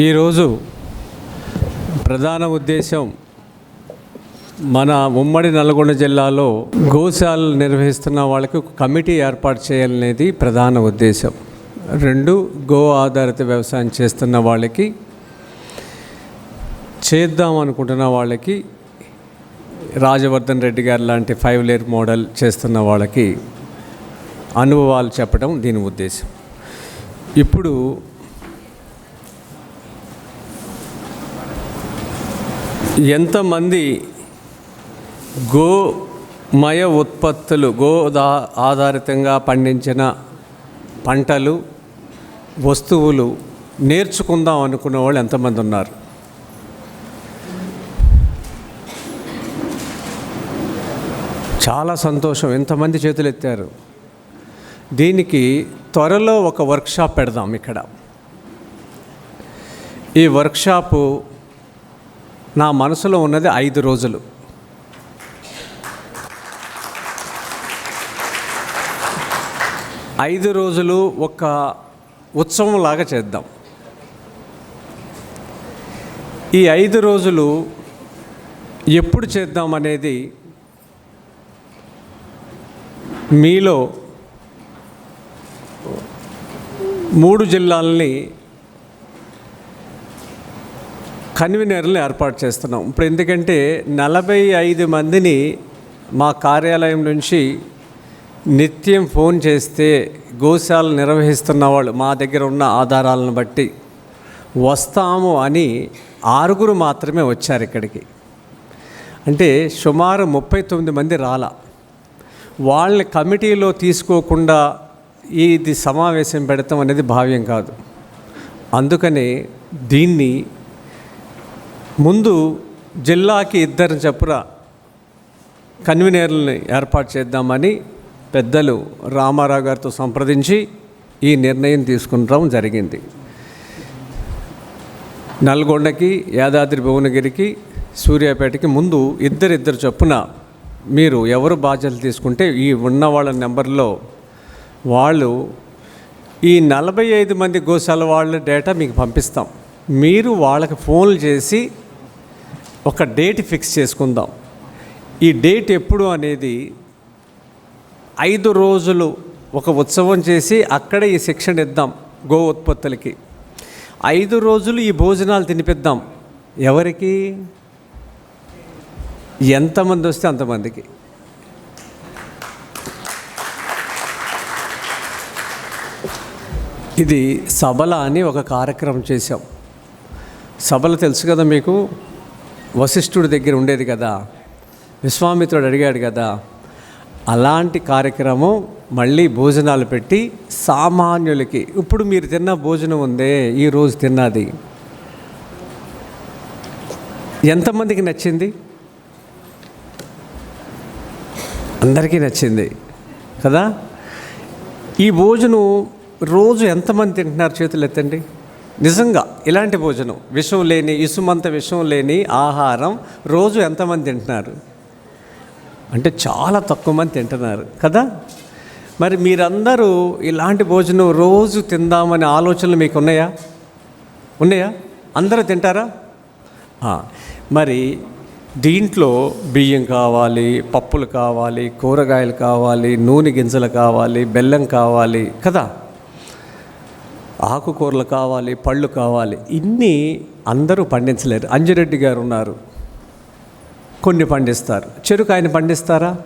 ఈరోజు ప్రధాన ఉద్దేశం మన ఉమ్మడి నల్గొండ జిల్లాలో గోశాలలు నిర్వహిస్తున్న వాళ్ళకి ఒక కమిటీ ఏర్పాటు చేయాలనేది ప్రధాన ఉద్దేశం. రెండు గో ఆధారిత వ్యవసాయం చేస్తున్న వాళ్ళకి చేద్దాం అనుకుంటున్న వాళ్ళకి రాజవర్ధన్ రెడ్డి గారు లాంటి ఫైవ్ లేయర్ మోడల్ చేస్తున్న వాళ్ళకి అనుభవాలు చెప్పడం దీని ఉద్దేశం. ఇప్పుడు ఎంతమంది గోమయ ఉత్పత్తులు గోదా ఆధారితంగా పండించిన పంటలు వస్తువులు నేర్చుకుందాం అనుకున్న వాళ్ళు ఎంతమంది ఉన్నారు? చాలా సంతోషం. ఎంతమంది చేతులు ఎత్తారు దీనికి త్వరలో ఒక వర్క్షాప్ పెడదాం ఇక్కడ. ఈ వర్క్షాపు నా మనసులో ఉన్నది ఐదు రోజులు. ఐదు రోజులు ఒక ఉత్సవంలాగా చేద్దాం. ఈ ఐదు రోజులు ఎప్పుడు చేద్దాం అనేది మీలో మూడు జిల్లాలని కన్వీనర్లు ఏర్పాటు చేస్తున్నాం. ఇప్పుడు ఎందుకంటే నలభై ఐదు మందిని మా కార్యాలయం నుంచి నిత్యం ఫోన్ చేస్తే గోశాల నిర్వహిస్తున్న వాళ్ళు మా దగ్గర ఉన్న ఆధారాలను బట్టి వస్తాము అని ఆరుగురు మాత్రమే వచ్చారు ఇక్కడికి. అంటే సుమారు ముప్పై తొమ్మిది మంది రాలా. వాళ్ళని కమిటీలో తీసుకోకుండా ఇది సమావేశం పెడతాం అనేది భావ్యం కాదు. అందుకని దీన్ని ముందు జిల్లాకి ఇద్దరు చప్పున కన్వీనర్లని ఏర్పాటు చేద్దామని పెద్దలు రామారావు గారితో సంప్రదించి ఈ నిర్ణయం తీసుకుంటాం జరిగింది. నల్గొండకి యాదాద్రి భువనగిరికి సూర్యాపేటకి ముందు ఇద్దరిద్దరు చొప్పున మీరు ఎవరు బాధ్యతలు తీసుకుంటే ఈ ఉన్న వాళ్ళ నెంబర్లో వాళ్ళు ఈ నలభై ఐదు మంది గోశాల వాళ్ళ డేటా మీకు పంపిస్తాం. మీరు వాళ్ళకి ఫోన్లు చేసి ఒక డేట్ ఫిక్స్ చేసుకుందాం. ఈ డేట్ ఎప్పుడు అనేది ఐదు రోజులు ఒక ఉత్సవం చేసి అక్కడే ఈ శిక్షణ ఇద్దాం గో ఉత్పత్తులకి. ఐదు రోజులు ఈ భోజనాలు తినిపిద్దాం. ఎవరికి? ఎంతమంది వస్తే అంతమందికి. ఇది సబల అని ఒక కార్యక్రమం చేశాం. సభలు తెలుసు కదా మీకు? వశిష్ఠుడి దగ్గర ఉండేది కదా. విశ్వామిత్రుడు అడిగాడు కదా అలాంటి కార్యక్రమం మళ్ళీ భోజనాలు పెట్టి సామాన్యులకి ఇప్పుడు మీరు తిన్న భోజనం ఉందే ఈరోజు తిన్నది. ఎంతమందికి నచ్చింది? అందరికీ నచ్చింది కదా. ఈ భోజనం రోజు ఎంతమంది తింటున్నారు చేతులు ఎత్తండి నిజంగా ఇలాంటి భోజనం విషం లేని ఇసుమంత విషం లేని ఆహారం రోజు ఎంతమంది తింటున్నారు? అంటే చాలా తక్కువ మంది తింటున్నారు కదా? మరి మీరందరూ ఇలాంటి భోజనం రోజు తిందామనే ఆలోచనలు మీకు ఉన్నాయా? ఉన్నాయా అందరూ తింటారా? మరి దీంట్లో బియ్యం కావాలి పప్పులు కావాలి కూరగాయలు కావాలి నూనె గింజలు కావాలి బెల్లం కావాలి కదా? ఆకుకూరలు కావాలి పళ్ళు కావాలి ఇన్ని అందరూ పండించలేరు. అంజిరెడ్డి గారు ఉన్నారు. కొన్ని పండిస్తారు. చెరుకు ఆయన పండిస్తారా?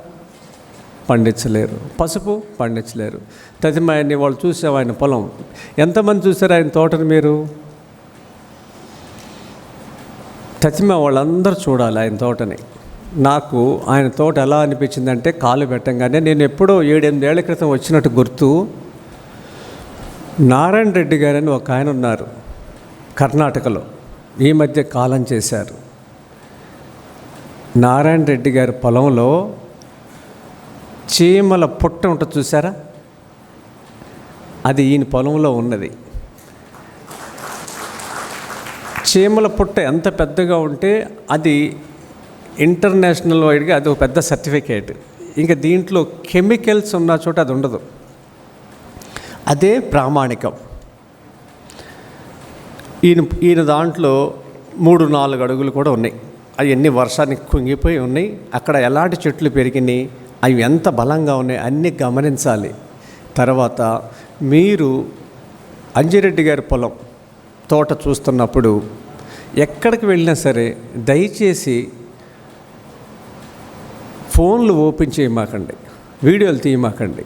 పండించలేరు. పసుపు? పండించలేరు. తదిమాయన్ని వాళ్ళు చూసావు ఆయన పొలం. ఎంతమంది చూసారు ఆయన తోటను మీరు? తతిమ వాళ్ళందరూ చూడాలి ఆయన తోటని. నాకు ఆయన తోట ఎలా అనిపించిందంటే కాలు పెట్టంగానే నేను ఎప్పుడో ఏడెనిమిదేళ్ళ క్రితం వచ్చినట్టు గుర్తు నారాయణ రెడ్డి గారని ఒక ఆయన ఉన్నారు కర్ణాటకలో. ఈ మధ్య కాలం చేశారు. నారాయణ రెడ్డి గారి పొలంలో చీమల పుట్ట ఉంటుంది చూసారా అది ఈయన పొలంలో ఉన్నది. చీమల పుట్ట ఎంత పెద్దగా ఉంటే అది ఇంటర్నేషనల్ వైడ్గా అది ఒక పెద్ద సర్టిఫికేట్. ఇంకా దీంట్లో కెమికల్స్ ఉన్న చోట అది ఉండదు. అదే ప్రామాణికం. ఈయన ఈయన దాంట్లో మూడు నాలుగు అడుగులు కూడా ఉన్నాయి. అవన్నీ వర్షానికి కుంగిపోయి ఉన్నాయి అక్కడ ఎలాంటి చెట్లు పెరిగినాయి అవి ఎంత బలంగా ఉన్నాయి అన్నీ గమనించాలి. తర్వాత మీరు అంజిరెడ్డి గారి పొలం తోట చూస్తున్నప్పుడు ఎక్కడికి వెళ్ళినా సరే దయచేసి ఫోన్లు ఓపెన్ చేయమాకండి వీడియోలు తీయమాకండి.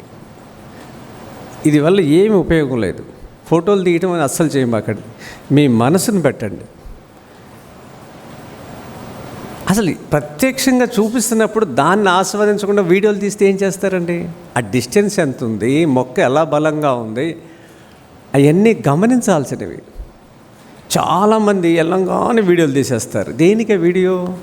ఇది వల్ల ఏమి ఉపయోగం లేదు. ఫోటోలు తీయటం అని అస్సలు చేయమాకండి. మీ మనసును పెట్టండి. అసలు ప్రత్యక్షంగా చూపిస్తున్నప్పుడు దాన్ని ఆస్వాదించకుండా వీడియోలు తీస్తే ఏం చేస్తారండి? ఆ డిస్టెన్స్ ఎంత ఉంది? మొక్క ఎలా బలంగా ఉంది? అవన్నీ గమనించాల్సినవి. చాలామంది ఎల్లంగానే వీడియోలు తీసేస్తారు. దేనికే వీడియో?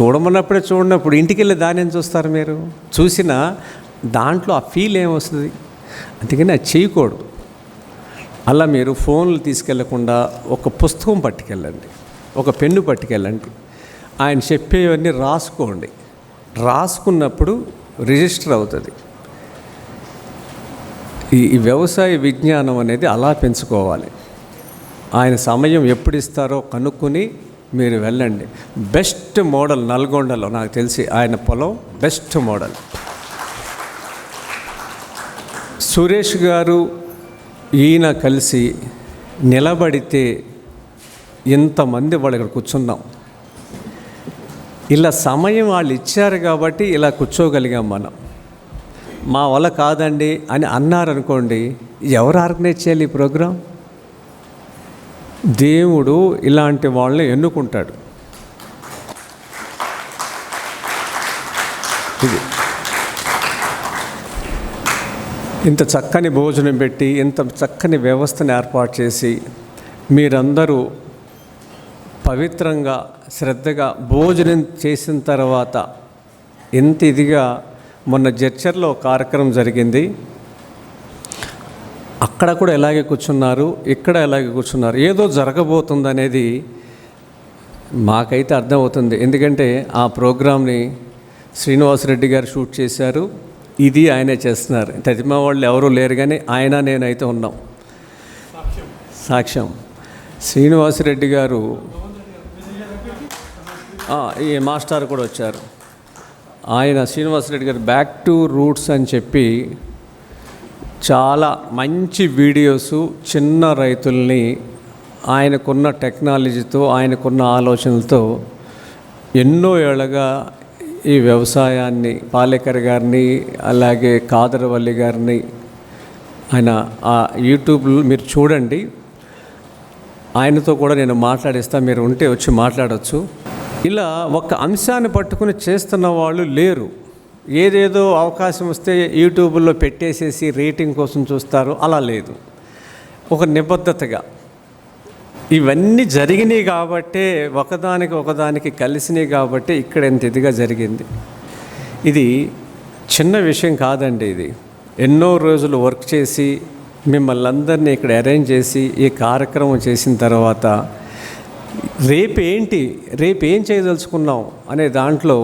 చూడమన్నప్పుడే చూడనప్పుడు ఇంటికి వెళ్ళి దాని చూస్తారు మీరు? చూసిన దాంట్లో ఆ ఫీల్ ఏమొస్తుంది అందుకని అది చేయకూడదు. అలా మీరు ఫోన్లు తీసుకెళ్ళకుండా ఒక పుస్తకం పట్టుకెళ్ళండి. ఒక పెన్ను పట్టుకెళ్ళండి. ఆయన చెప్పేవన్నీ రాసుకోండి. రాసుకున్నప్పుడు రిజిస్టర్ అవుతుంది. ఈ ఈ వ్యవసాయ విజ్ఞానం అనేది అలా పెంచుకోవాలి. ఆయన సమయం ఎప్పుడు ఇస్తారో కనుక్కొని మీరు వెళ్ళండి. బెస్ట్ మోడల్ నల్గొండలో నాకు తెలిసి ఆయన పొలం బెస్ట్ మోడల్. సురేష్ గారు ఈయన కలిసి నిలబడితే ఇంతమంది వాళ్ళు ఇక్కడ కూర్చున్నాం ఇలా సమయం వాళ్ళు ఇచ్చారు కాబట్టి ఇలా కూర్చోగలిగాం మనం. మా వల్ల కాదండి అని అన్నారనుకోండి ఎవరు ఆర్గనైజ్ చేయాలి ఈ ప్రోగ్రాం? దేవుడు ఇలాంటి వాళ్ళని ఎన్నుకుంటాడు ఇది ఇంత చక్కని భోజనం పెట్టి ఇంత చక్కని వ్యవస్థను ఏర్పాటు చేసి మీరందరూ పవిత్రంగా శ్రద్ధగా భోజనం చేసిన తర్వాత ఎంత ఇదిగా మొన్న జడ్చర్లో కార్యక్రమం జరిగింది. అక్కడ కూడా ఎలాగే కూర్చున్నారు ఇక్కడ ఎలాగే కూర్చున్నారు. ఏదో జరగబోతుంది అనేది మాకైతే అర్థమవుతుంది. ఎందుకంటే ఆ ప్రోగ్రామ్ని శ్రీనివాసరెడ్డి గారు షూట్ చేశారు. ఇది ఆయనే చేస్తున్నారు. తదిమ వాళ్ళు ఎవరూ లేరు కానీ ఆయన నేనైతే ఉన్నాం. సాక్ష్యం. శ్రీనివాసరెడ్డి గారు ఈ మాస్టర్ కూడా వచ్చారు. ఆయన శ్రీనివాసరెడ్డి గారు బ్యాక్ టు రూట్స్ అని చెప్పి చాలా మంచి వీడియోస్ చిన్న రైతుల్ని ఆయనకున్న టెక్నాలజీతో ఆయనకున్న ఆలోచనలతో ఎన్నో ఏళ్ళగా ఈ వ్యవసాయాన్ని పాలేకర్ గారిని అలాగే కాదరవల్లి గారిని ఆయన ఆ యూట్యూబ్లో మీరు చూడండి. ఆయనతో కూడా నేను మాట్లాడిస్తా మీరు ఉంటే వచ్చి మాట్లాడవచ్చు ఇలా ఒక అంశాన్ని పట్టుకుని చేస్తున్న వాళ్ళు లేరు. ఏదేదో అవకాశం వస్తే యూట్యూబ్లో పెట్టేసేసి రేటింగ్ కోసం చూస్తారు అలా లేదు. ఒక నిబద్ధతగా. ఇవన్నీ జరిగినాయి కాబట్టే ఒకదానికి ఒకదానికి కలిసినాయి కాబట్టి ఇక్కడ ఎంత ఇదిగా జరిగింది. ఇది చిన్న విషయం కాదండి ఇది. ఎన్నో రోజులు వర్క్ చేసి మిమ్మల్ని అందరినీ ఇక్కడ అరేంజ్ చేసి ఈ కార్యక్రమం చేసిన తర్వాత రేపు ఏంటి రేపు ఏం చేయదలుచుకున్నాం అనే దాంట్లో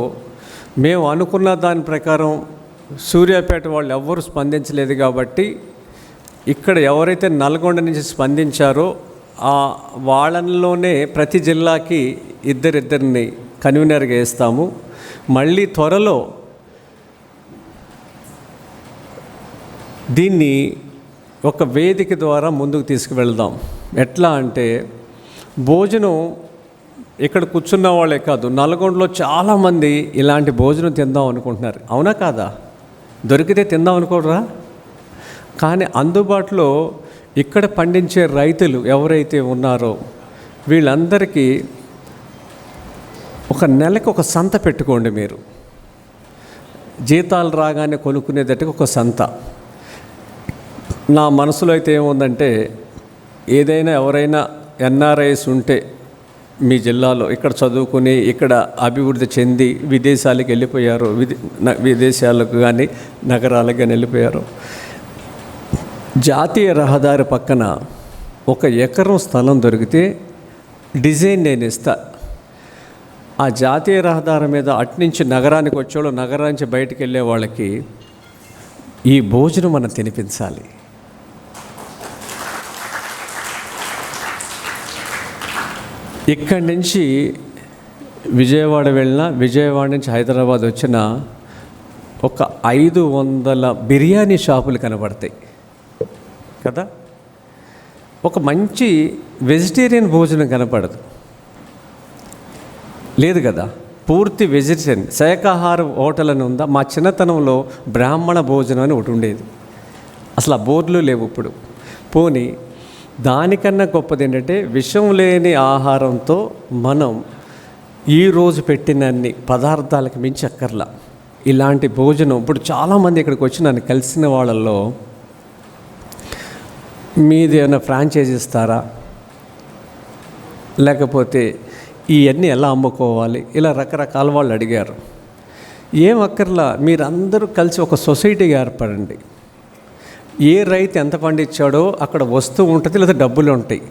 మేము అనుకున్న దాని ప్రకారం సూర్యాపేట వాళ్ళు ఎవ్వరు స్పందించలేదు కాబట్టి ఇక్కడ ఎవరైతే నల్గొండ నుంచి స్పందించారో వాళ్ళలోనే ప్రతి జిల్లాకి ఇద్దరిద్దరిని కన్వీనర్గా వేస్తాము. మళ్ళీ త్వరలో దీన్ని ఒక వేదిక ద్వారా ముందుకు తీసుకువెళ్దాం. ఎట్లా అంటే భోజనం ఇక్కడ కూర్చున్న వాళ్ళే కాదు నల్గొండలో చాలామంది ఇలాంటి భోజనం తిందాం అనుకుంటున్నారు. అవునా కాదా? దొరికితే తిందాం అనుకోరా కానీ అందుబాటులో ఇక్కడ పండించే రైతులు ఎవరైతే ఉన్నారో వీళ్ళందరికీ ఒక నెలకు ఒక సంత పెట్టుకోండి మీరు. జీతాలు రాగానే కొనుక్కునేటట్టుగా ఒక సంత. నా మనసులో అయితే ఏముందంటే ఏదైనా ఎవరైనా ఎన్ఆర్ఐస్ ఉంటే మీ జిల్లాలో ఇక్కడ చదువుకుని ఇక్కడ అభివృద్ధి చెంది విదేశాలకు వెళ్ళిపోయారు విదే విదేశాలకు కానీ నగరాలకు కానీ వెళ్ళిపోయారు. జాతీయ రహదారి పక్కన ఒక ఎకరం స్థలం దొరికితే డిజైన్ నేను ఇస్తా. ఆ జాతీయ రహదారి మీద అట్నుంచి నగరానికి వచ్చేవాళ్ళు నగరానికి బయటికి వెళ్ళే వాళ్ళకి ఈ భోజనం మనం తినిపించాలి. ఇక్కడి నుంచి విజయవాడ వెళ్ళిన విజయవాడ నుంచి హైదరాబాద్ వచ్చిన ఒక ఐదు వందల బిర్యానీ షాపులు కనబడతాయి. కదా? ఒక మంచి వెజిటేరియన్ భోజనం కనపడదు. లేదు కదా? పూర్తి వెజిటేరియన్ శాఖాహార హోటల్ అని ఉందా? మా చిన్నతనంలో బ్రాహ్మణ భోజనం అని ఒకటి ఉండేది. అసలు ఆ బోర్డులు లేవు ఇప్పుడు. పోనీ దానికన్నా గొప్పది ఏంటంటే విషం లేని ఆహారంతో మనం ఈరోజు పెట్టినన్ని పదార్థాలకు మించి అక్కర్లా. ఇలాంటి భోజనం ఇప్పుడు చాలామంది ఇక్కడికి వచ్చి నన్ను కలిసిన వాళ్ళల్లో మీది ఏమైనా ఫ్రాంచైజ్ ఇస్తారా? లేకపోతే ఇవన్నీ ఎలా అమ్ముకోవాలి? ఇలా రకరకాల వాళ్ళు అడిగారు. ఏం అక్కర్లా? మీరందరూ కలిసి ఒక సొసైటీగా ఏర్పడండి. ఏ రైతు ఎంత పండించాడో అక్కడ వస్తువు ఉంటుంది లేదా డబ్బులు ఉంటాయి.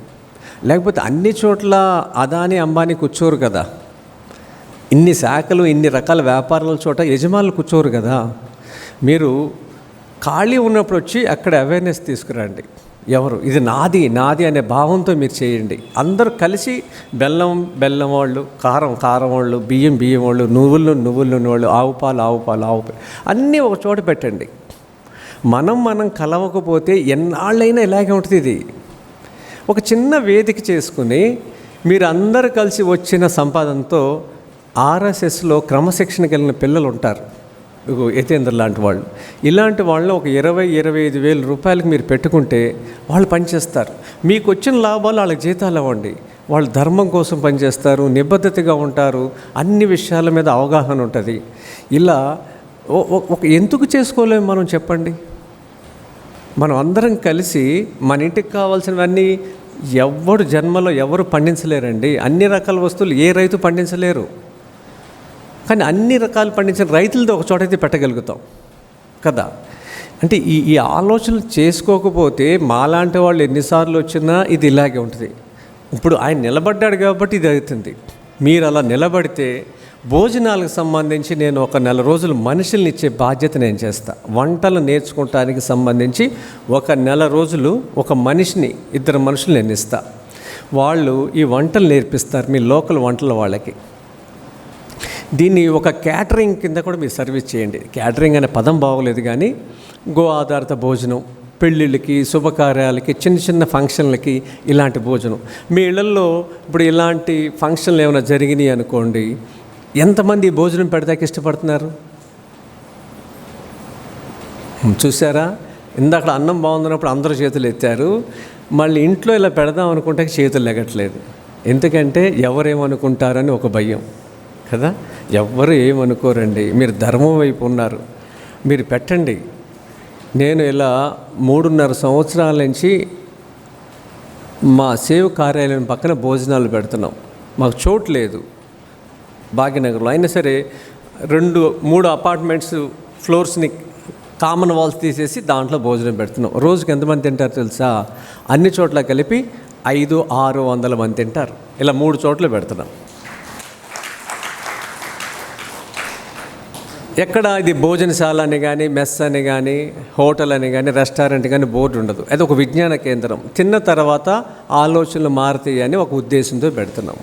లేకపోతే అన్ని చోట్ల అదాని అంబానీ కూర్చోరు కదా. ఇన్ని శాఖలు ఇన్ని రకాల వ్యాపారాల చోట యజమానులు కూర్చోరు కదా. మీరు ఖాళీ ఉన్నప్పుడు వచ్చి అక్కడ అవేర్నెస్ తీసుకురండి. ఎవరు? ఇది నాది నాది అనే భావంతో మీరు చేయండి. అందరూ కలిసి బెల్లం బెల్లం వాళ్ళు కారం కారం వాళ్ళు బియ్యం బియ్యం వాళ్ళు నువ్వులు నువ్వులు వాళ్ళు ఆవు పాలు ఆవు పాలు ఆవు పాలు అన్నీ ఒక చోట పెట్టండి. మనం మనం కలవకపోతే ఎన్నాళ్ళైనా ఇలాగే ఉంటుంది ఇది. ఒక చిన్న వేదిక చేసుకుని మీరు అందరు కలిసి వచ్చిన సంపాదనతో ఆర్ఎస్ఎస్లో క్రమశిక్షణకి వెళ్ళిన పిల్లలు ఉంటారు. యతేంద్ర లాంటి వాళ్ళు. ఇలాంటి వాళ్ళని ఒక ఇరవై ఇరవై ఐదు వేల రూపాయలకి మీరు పెట్టుకుంటే వాళ్ళు పనిచేస్తారు మీకు వచ్చిన లాభాలు వాళ్ళకి జీతాలు ఇవ్వండి వాళ్ళు ధర్మం కోసం పనిచేస్తారు నిబద్ధతగా ఉంటారు అన్ని విషయాల మీద అవగాహన ఉంటుంది. ఇలా ఒక ఎందుకు చేసుకోలేము మనం చెప్పండి? మనం అందరం కలిసి మన ఇంటికి కావాల్సినవన్నీ ఎవడు జన్మలో ఎవరు పండించలేరండి. అన్ని రకాల వస్తువులు ఏ రైతు పండించలేరు. కానీ అన్ని రకాలు పండించిన రైతులతో ఒక చోట అయితే పెట్టగలుగుతాం. కదా? అంటే ఈ ఈ ఆలోచనలు చేసుకోకపోతే మాలాంటి వాళ్ళు ఎన్నిసార్లు వచ్చినా ఇది ఇలాగే ఉంటుంది. ఇప్పుడు ఆయన నిలబడ్డాడు కాబట్టి ఇది అవుతుంది. మీరు అలా నిలబడితే భోజనాలకు సంబంధించి నేను ఒక నెల రోజులు మనుషుల్ని ఇచ్చే బాధ్యత నేను చేస్తా. వంటలు నేర్చుకోవటానికి సంబంధించి ఒక నెల రోజులు ఒక మనిషిని ఇద్దరు మనుషులు నేను ఇస్తా వాళ్ళు ఈ వంటలు నేర్పిస్తారు మీ లోకల్ వంటల వాళ్ళకి. దీన్ని ఒక క్యాటరింగ్ కింద కూడా మీరు సర్వీస్ చేయండి. క్యాటరింగ్ అనే పదం బాగోలేదు కానీ గో ఆధారిత భోజనం పెళ్ళిళ్ళకి శుభకార్యాలకి చిన్న చిన్న ఫంక్షన్లకి ఇలాంటి భోజనం. మీ ఇళ్ళల్లో ఇప్పుడు ఇలాంటి ఫంక్షన్లు ఏమైనా జరిగినాయి అనుకోండి ఎంతమంది భోజనం పెడతాకి ఇష్టపడుతున్నారు? చూసారా ఇందాక అన్నం బాగుందన్నప్పుడు అందరూ చేతులు ఎత్తారు. మళ్ళీ ఇంట్లో ఇలా పెడదాం అనుకుంటే చేతులు ఎగట్లేదు ఎందుకంటే ఎవరేమనుకుంటారని ఒక భయం. కదా? ఎవ్వరు ఏమనుకోరండి. మీరు ధర్మం వైపు ఉన్నారు. మీరు పెట్టండి. నేను ఇలా మూడున్నర సంవత్సరాల నుంచి మా సేవ కార్యాలయం పక్కన భోజనాలు పెడుతున్నాం. మాకు చోటు లేదు. భాగ్యనగర్లో అయినా సరే రెండు మూడు అపార్ట్మెంట్స్ ఫ్లోర్స్ని కామన్ వాల్స్ తీసేసి దాంట్లో భోజనం పెడుతున్నాం. రోజుకి ఎంతమంది తింటారు తెలుసా? అన్ని చోట్ల కలిపి ఐదు ఆరు వందల మంది తింటారు. ఇలా మూడు చోట్ల పెడుతున్నాం. ఎక్కడ ఇది భోజనశాల అని కానీ మెస్ అని కానీ హోటల్ అని కానీ రెస్టారెంట్ కానీ బోర్డు ఉండదు. అది ఒక విజ్ఞాన కేంద్రం. తిన్న తర్వాత ఆలోచనలు మారుతాయి అని ఒక ఉద్దేశంతో పెడుతున్నాం.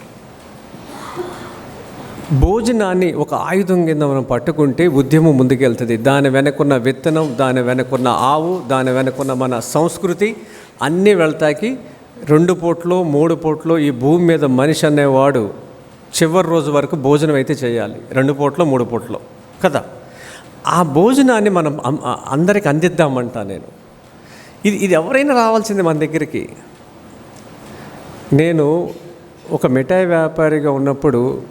భోజనాన్ని ఒక ఆయుధం కింద మనం పట్టుకుంటే ఉద్యమం ముందుకెళ్తుంది. దాని వెనకున్న విత్తనం దాని వెనకున్న ఆవు దాని వెనకున్న మన సంస్కృతి అన్నీ వెళ్తాకి రెండు పూట్లో మూడు పూట్లో ఈ భూమి మీద మనిషి అనేవాడు చివరి రోజు వరకు భోజనం అయితే చేయాలి. రెండు పూట్లో మూడు పూట్లో. కదా? ఆ భోజనాన్ని మనం అందరికి అందిద్దామంటా నేను. ఇది ఇది ఎవరైనా రావాల్సింది మన దగ్గరికి. నేను ఒక మిఠాయి వ్యాపారిగా ఉన్నప్పుడు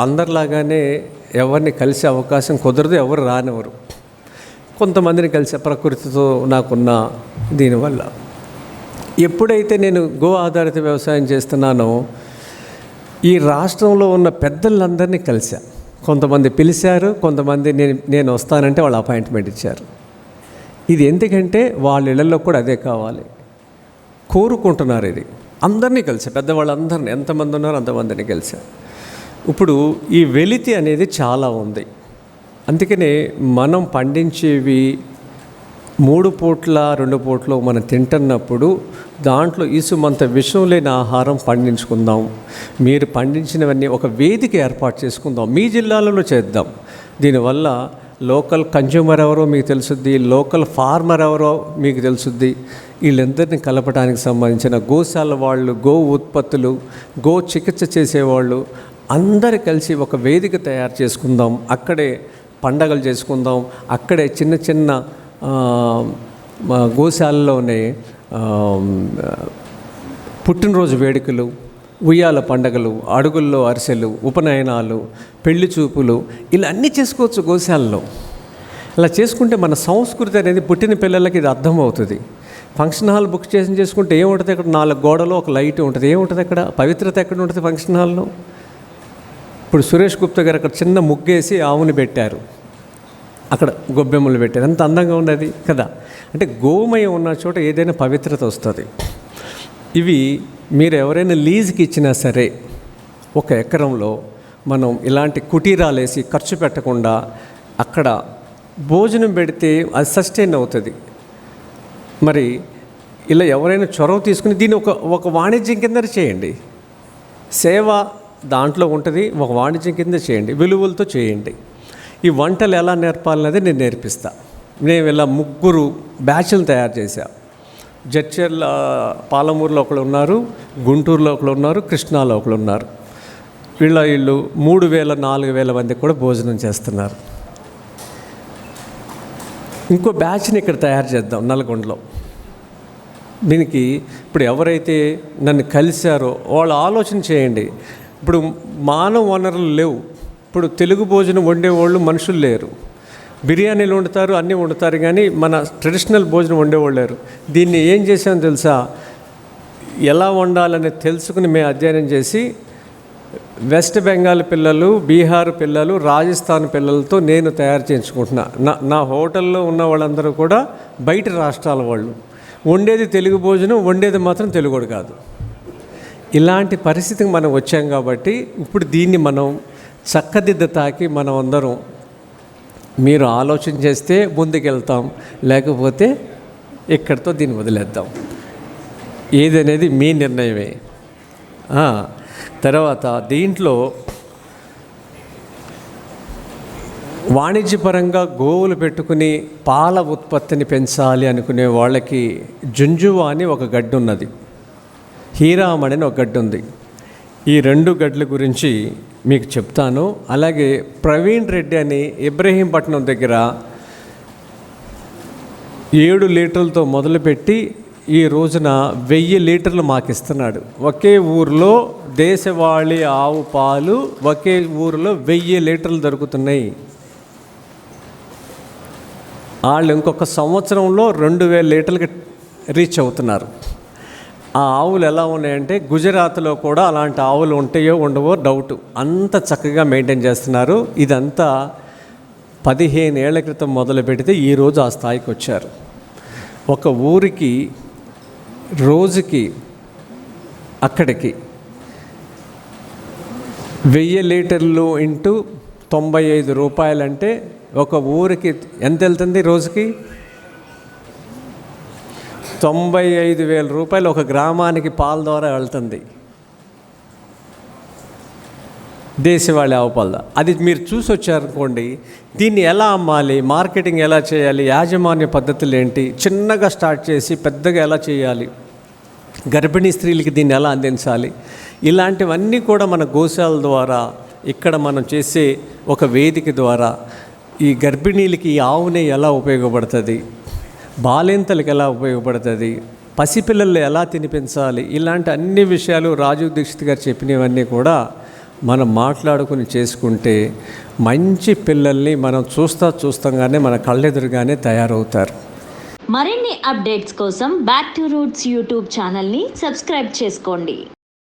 అందరిలాగానే ఎవరిని కలిసే అవకాశం కుదరదు ఎవరు రానివ్వరు. కొంతమందిని కలిసే ప్రకృతితో నాకున్న దీనివల్ల. ఎప్పుడైతే నేను గో ఆధారిత వ్యవసాయం చేస్తున్నానో ఈ రాష్ట్రంలో ఉన్న పెద్దలందరినీ కలిసా. కొంతమంది పిలిచారు కొంతమంది నేను నేను వస్తానంటే వాళ్ళు అపాయింట్మెంట్ ఇచ్చారు. ఇది ఎందుకంటే వాళ్ళ ఇళ్ళలో కూడా అదే కావాలి. కోరుకుంటున్నారు ఇది. అందరినీ కలిసా పెద్దవాళ్ళందరినీ ఎంతమంది ఉన్నారో అంతమందిని కలిసా ఇప్పుడు ఈ వెలితి అనేది చాలా ఉంది. అందుకనే మనం పండించేవి మూడు పూట్ల రెండు పూట్లు మనం తింటున్నప్పుడు దాంట్లో ఇసుమంత విషం లేని ఆహారం పండించుకుందాం. మీరు పండించినవన్నీ ఒక వేదిక ఏర్పాటు చేసుకుందాం. మీ జిల్లాలలో చేద్దాం. దీనివల్ల లోకల్ కన్జ్యూమర్ ఎవరో మీకు తెలుసుద్ది లోకల్ ఫార్మర్ ఎవరో మీకు తెలుసుద్ది. వీళ్ళందరినీ కలపడానికి సంబంధించిన గోశాల వాళ్ళు గో ఉత్పత్తులు గో చికిత్స చేసేవాళ్ళు అందరు కలిసి ఒక వేదిక తయారు చేసుకుందాం. అక్కడే పండగలు చేసుకుందాం. అక్కడే చిన్న చిన్న మా గోశాలలోనే పుట్టినరోజు వేడుకలు ఉయ్యాల పండగలు అడుగుల్లో అరిసెలు ఉపనయనాలు పెళ్ళి చూపులు ఇలా అన్నీ చేసుకోవచ్చు గోశాలలో. ఇలా చేసుకుంటే మన సంస్కృతి అనేది పుట్టిన పిల్లలకి ఇది అర్థమవుతుంది. ఫంక్షన్ హాల్ బుక్ చేసి చేసుకుంటే ఏముంటుంది అక్కడ? నాలుగు గోడలు ఒక లైట్ ఉంటుంది. ఏముంటుంది అక్కడ? పవిత్రత ఎక్కడ ఉంటుంది ఫంక్షన్ హాల్లో? ఇప్పుడు సురేష్ గుప్తా గారు అక్కడ చిన్న ముగ్గేసి ఆవుని పెట్టారు. అక్కడ గొబ్బెమ్మలు పెట్టారు. ఎంత అందంగా ఉన్నది కదా. అంటే గోమయం ఉన్న చోట ఏదైనా పవిత్రత వస్తుంది. ఇవి మీరు ఎవరైనా లీజుకి ఇచ్చినా సరే ఒక ఎకరంలో మనం ఇలాంటి కుటీరాలు వేసి ఖర్చు పెట్టకుండా అక్కడ భోజనం పెడితే అది సస్టైన్ అవుతుంది. మరి ఇలా ఎవరైనా చొరవ తీసుకుని దీన్ని ఒక ఒక వాణిజ్యం కింద చేయండి. సేవ దాంట్లో ఉంటుంది. ఒక వాణిజ్యం కింద చేయండి. విలువలతో చేయండి. ఈ వంటలు ఎలా నేర్పాలనేది నేను నేర్పిస్తా. నేను ఇలా ముగ్గురు బ్యాచ్లు తయారు చేశా. జడ్చర్ల పాలమూరులో ఒకళ్ళు ఉన్నారు గుంటూరులో ఒకళ్ళు ఉన్నారు కృష్ణాలో ఒకళ్ళు ఉన్నారు. వీళ్ళ వీళ్ళు మూడు వేల నాలుగు వేల మంది కూడా భోజనం చేస్తున్నారు. ఇంకో బ్యాచ్ని ఇక్కడ తయారు చేద్దాం నల్గొండలో. దీనికి ఇప్పుడు ఎవరైతే నన్ను కలిశారో వాళ్ళు ఆలోచన చేయండి. ఇప్పుడు మానవ వనరులు లేవు. ఇప్పుడు తెలుగు భోజనం వండేవాళ్ళు మనుషులు లేరు. బిర్యానీలు వండుతారు అన్నీ వండుతారు కానీ మన ట్రెడిషనల్ భోజనం వండేవాళ్ళు లేరు. దీన్ని ఏం చేసామో తెలుసా? ఎలా వండాలని తెలుసుకుని మేము అధ్యయనం చేసి వెస్ట్ బెంగాల్ పిల్లలు బీహార్ పిల్లలు రాజస్థాన్ పిల్లలతో నేను తయారు చేయించుకుంటున్నా. నా నా హోటల్లో ఉన్న వాళ్ళందరూ కూడా బయట రాష్ట్రాల వాళ్ళు. వండేది తెలుగు భోజనం వండేది మాత్రం తెలుగుడు కాదు. ఇలాంటి పరిస్థితికి మనం వచ్చాం కాబట్టి ఇప్పుడు దీన్ని మనం చక్కదిద్ద తాకి మనం అందరం మీరు ఆలోచన చేస్తే ముందుకెళ్తాం లేకపోతే ఇక్కడితో దీన్ని వదిలేద్దాం. ఏదనేది మీ నిర్ణయమే. తర్వాత దీంట్లో వాణిజ్యపరంగా గోవులు పెట్టుకుని పాల ఉత్పత్తిని పెంచాలి అనుకునే వాళ్ళకి జుంజువా అని ఒక గడ్డి ఉన్నది హీరామణి అని ఒక గడ్డి ఉంది ఈ రెండు గడ్ల గురించి మీకు చెప్తాను. అలాగే ప్రవీణ్ రెడ్డి అని ఇబ్రహీంపట్నం దగ్గర ఏడు లీటర్లతో మొదలుపెట్టి ఈ రోజున వెయ్యి లీటర్లు మాకు ఇస్తున్నాడు. ఒకే ఊరిలో దేశవాళీ ఆవు పాలు ఒకే ఊరిలో వెయ్యి లీటర్లు దొరుకుతున్నాయి. వాళ్ళు ఇంకొక సంవత్సరంలో రెండు వేల లీటర్లకి రీచ్ అవుతున్నారు. ఆ ఆవులు ఎలా ఉన్నాయంటే గుజరాత్లో కూడా అలాంటి ఆవులు ఉంటాయో ఉండవో డౌట్ అంత చక్కగా మెయింటైన్ చేస్తున్నారు. ఇదంతా పదిహేను ఏళ్ళ క్రితం మొదలు పెడితే ఈరోజు ఆ స్థాయికి వచ్చారు. ఒక ఊరికి రోజుకి అక్కడికి వెయ్యి లీటర్లు ఇంటూ తొంభై ఐదు రూపాయలంటే ఒక ఊరికి ఎంత వెళ్తుంది రోజుకి? తొంభై ఐదు వేల రూపాయలు ఒక గ్రామానికి పాల ద్వారా వెళ్తుంది. దేశవాళీ ఆవు పాల అది మీరు చూసి వచ్చారనుకోండి దీన్ని ఎలా అమ్మాలి మార్కెటింగ్ ఎలా చేయాలి యాజమాన్య పద్ధతులు ఏంటి చిన్నగా స్టార్ట్ చేసి పెద్దగా ఎలా చేయాలి గర్భిణీ స్త్రీలకి దీన్ని ఎలా అందించాలి ఇలాంటివన్నీ కూడా మన గోశాల ద్వారా ఇక్కడ మనం చేసే ఒక వేదిక ద్వారా ఈ గర్భిణీలకి ఈ ఆవునే ఎలా ఉపయోగపడుతుంది బాలింతలకు ఎలా ఉపయోగపడుతుంది? పసిపిల్లలు ఎలా తినిపించాలి? ఇలాంటి అన్ని విషయాలు రాజీవ్ దీక్షిత్ గారు చెప్పినవన్నీ కూడా మనం మాట్లాడుకుని చేసుకుంటే మంచి పిల్లల్ని మనం చూస్తా చూస్తాగానే మన కళ్ళెదురుగానే తయారవుతారు. మరిన్ని అప్డేట్స్ కోసం బ్యాక్ టు రూట్స్ యూట్యూబ్ ఛానల్ని సబ్స్క్రైబ్ చేసుకోండి.